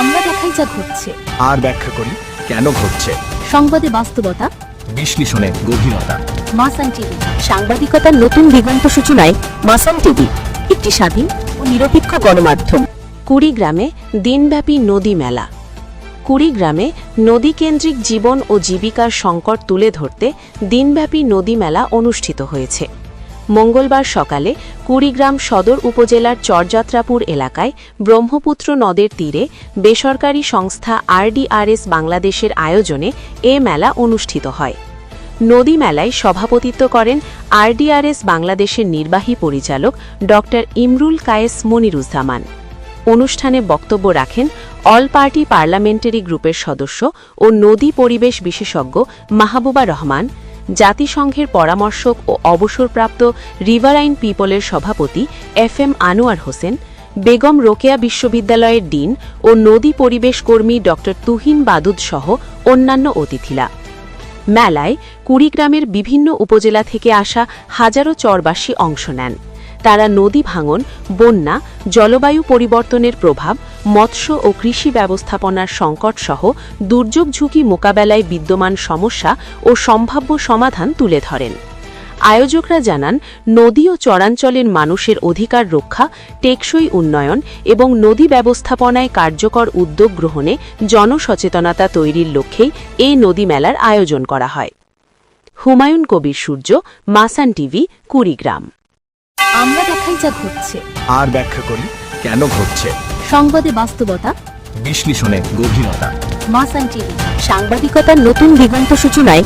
আমরা দেখাই যা ঘটছে। আর ব্যাখ্যা করি কেন ঘটছে। সংবাদে বাস্তবতা। বিশ্লেষণে গভীরতা। মাসান টিভি। সাংবাদিকতার নতুন দিগন্ত সূচনায় মাসান টিভি একটি স্বাধীন ও নিরপেক্ষ গণমাধ্যম। কুড়িগ্রামে দিনব্যাপী নদী মেলা। কুড়িগ্রামে নদীকেন্দ্রিক জীবন ও জীবিকার সংকট তুলে ধরতে দিনব্যাপী নদী মেলা অনুষ্ঠিত হয়েছে। মঙ্গলবার সকালে কুড়িগ্রাম সদর উপজেলার চরযাত্রাপুর এলাকায় ব্রহ্মপুত্র নদের তীরে বেসরকারি সংস্থা আরডিআরএস বাংলাদেশের আয়োজনে এ মেলা অনুষ্ঠিত হয়। নদী মেলায় সভাপতিত্ব করেন আরডিআরএস বাংলাদেশের নির্বাহী পরিচালক ড ইমরুল কায়েস মনিরুজ্জামান। অনুষ্ঠানে বক্তব্য রাখেন অল পার্টি পার্লামেন্টারি গ্রুপের সদস্য ও নদী পরিবেশ বিশেষজ্ঞ মাহবুবা রহমান জাতিসংঘের পরামর্শক ও অবসরপ্রাপ্ত রিভারাইন পিপলের সভাপতি এফ এম আনোয়ার হোসেন, বেগম রোকেয়া বিশ্ববিদ্যালয়ের ডিন ও নদী পরিবেশ কর্মী ড তুহিন বাদুদ সহ অন্যান্য অতিথিরা। মেলায় কুড়িগ্রামের বিভিন্ন উপজেলা থেকে আসা হাজারো চরবাসী অংশ নেন। তারা নদী ভাঙন, বন্যা, জলবায়ু পরিবর্তনের প্রভাব, মৎস্য ও কৃষি ব্যবস্থাপনার সংকট সহ দুর্যোগ ঝুঁকি মোকাবেলায় বিদ্যমান সমস্যা ও সম্ভাব্য সমাধান তুলে ধরেন। আয়োজকরা জানান, নদী ও চরাঞ্চলের মানুষের অধিকার রক্ষা, টেকসই উন্নয়ন এবং নদী ব্যবস্থাপনায় কার্যকর উদ্যোগ গ্রহণে জনসচেতনতা তৈরির লক্ষ্যেই এই নদী মেলার আয়োজন করা হয়। হুমায়ুন কবির সূর্য, মাসান টিভি, কুড়িগ্রাম। আমরা দেখাই যা ঘটছে। আর ব্যাখ্যা করি কেন ঘটছে। সংবাদে বাস্তবতা। বিশ্লেষণে গভীরতা। মাসান টিভি। সাংবাদিকতার নতুন দিগন্ত সূচনায়